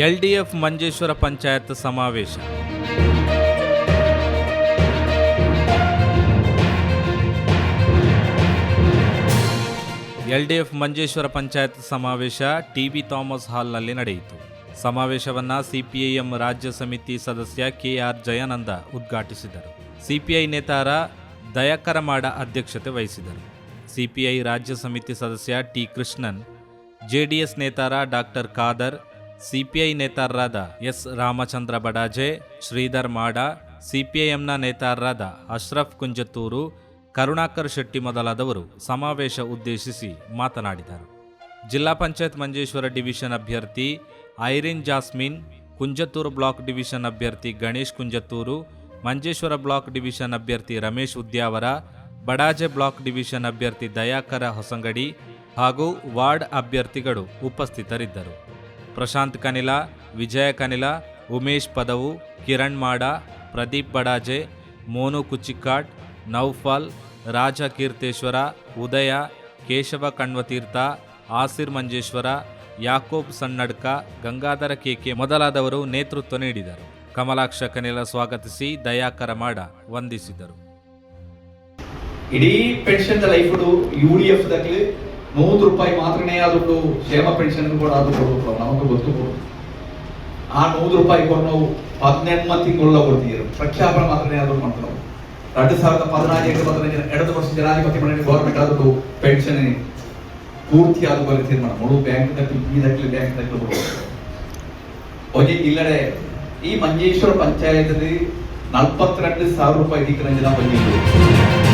LDF Manjeshwar panchayat ಸಮಾವೇಶ. LDF Manjeshwar panchayat ಸಮಾವೇಶ TB Thomas ಹಾಲ್ನಲ್ಲಿ ನಡೆಯಿತು. ಸಮಾವೇಶವನ್ನ ಸಿಪಿಐಎಂ ರಾಜ್ಯ ಸಮಿತಿ ಸದಸ್ಯ ಕೆಆರ್ ಜಯಾನಂದ ಉದ್ಘಾಟಿಸಿದರು. ಸಿಪಿಐ ನೇತಾರ ದಯಾಕರ ಮಾಡ ಅಧ್ಯಕ್ಷತೆ ವಹಿಸಿದರು. ಸಿಪಿಐ ರಾಜ್ಯ ಸಮಿತಿ ಸದಸ್ಯ ಟಿ. ಕೃಷ್ಣನ್, ಜೆಡಿಎಸ್ ನೇತಾರ ಡಾಕ್ಟರ್ ಖಾದರ್ ಸಿಪಿಐ ನೇತಾರರಾದ ಎಸ್ ರಾಮಚಂದ್ರ ಬಡಾಜೆ, ಶ್ರೀಧರ್ ಮಾಡ, ಸಿಪಿಐಎಂನ ನೇತಾರರಾದ ಅಶ್ರಫ್ ಕುಂಜತ್ತೂರು, ಕರುಣಾಕರ್ ಶೆಟ್ಟಿ ಮೊದಲಾದವರು ಸಮಾವೇಶ ಉದ್ದೇಶಿಸಿ ಮಾತನಾಡಿದರು. ಜಿಲ್ಲಾ ಪಂಚಾಯತ್ ಮಂಜೇಶ್ವರ ಡಿವಿಷನ್ ಅಭ್ಯರ್ಥಿ Irene Jasmine, Kunjathur block division ಅಭ್ಯರ್ಥಿ ಗಣೇಶ್ ಕುಂಜತ್ತೂರು, ಮಂಜೇಶ್ವರ ಬ್ಲಾಕ್ ಡಿವಿಷನ್ ಅಭ್ಯರ್ಥಿ ರಮೇಶ್ ಉದ್ಯಾವರ, ಬಡಾಜೆ ಬ್ಲಾಕ್ ಡಿವಿಷನ್ ಅಭ್ಯರ್ಥಿ ದಯಾಕರ ಹೊಸಂಗಡಿ ಹಾಗೂ ವಾರ್ಡ್ ಅಭ್ಯರ್ಥಿಗಳು ಉಪಸ್ಥಿತರಿದ್ದರು. ಪ್ರಶಾಂತ್ ಕನಿಲ, ವಿಜಯ ಕನಿಲ, ಉಮೇಶ್ ಪದವು, ಕಿರಣ್ ಮಾಡ, ಪ್ರದೀಪ್ ಬಡಾಜೆ, ಮೋನು ಕುಚಿಕ್ಕಾಟ್ ನೌಫಲ್, ರಾಜ ಕೀರ್ತೇಶ್ವರ, ಉದಯ, ಕೇಶವ ಕಣ್ವತೀರ್ಥ, ಆಸಿರ್ ಮಂಜೇಶ್ವರ, ಯಾಕೋಬ್ ಸಣ್ಣಡ್ಕ, ಗಂಗಾಧರ ಕೆಕೆ ಮೊದಲಾದವರು ನೇತೃತ್ವ ನೀಡಿದರು. ಕಮಲಾಕ್ಷ ಕನಿಲ ಸ್ವಾಗತಿಸಿ ದಯಾಕರ ಮಾಡ ವಂದಿಸಿದರು. ಇಡೀ pension life U D F ನೂರು ರೂಪಾಯಿ ಮಾತ್ರನೇ ಆದುಟ್ಟು ಕ್ಷೇಮ ಪೆನ್ಷನ್ ಕೂಡ ಅದು ಕೊಡಬೇಕು ನಮಗೂ ಗೊತ್ತು ಆ ನೂರು ರೂಪಾಯಿ ಕೊಟ್ಟು ನಾವು ಹದಿನೆಂಟು ತಿಂಗಳ ಕೊಡ್ತೀವಿ ಪ್ರಖ್ಯಾಪನ ಮಾತ್ರನೇ ಆದ್ರೂ ಮಾಡ್ತಾರೆ ಎರಡು ಸಾವಿರದ ಪದಿನಾಲ್ಕು ಪದಿನೈದು ಎರಡು ವರ್ಷ ಜನಾಧಿಪತಿ ಮನೆ ಗೌರ್ಮೆಂಟ್ ಆದದ್ದು ಪೆನ್ಷನ್ ಪೂರ್ತಿ ಆದ ಬರೀ ತೀರ್ಮಾನ ಮೂರು ಬ್ಯಾಂಕ್ ದಕ್ಕಲಿ ಈ ದಕ್ಕಲಿ ಬ್ಯಾಂಕ್ ದಕ್ಕಲಿ ಹೋಗಿ ಇಲ್ಲಡೆ ಈ ಮಂಜೇಶ್ವರ ಪಂಚಾಯತ್ ನಲ್ಪತ್ತೆರಡು ಸಾವಿರ ರೂಪಾಯಿ ದಿಕ್ಕಿನ ಜನ ಬಂದಿದ್ರು.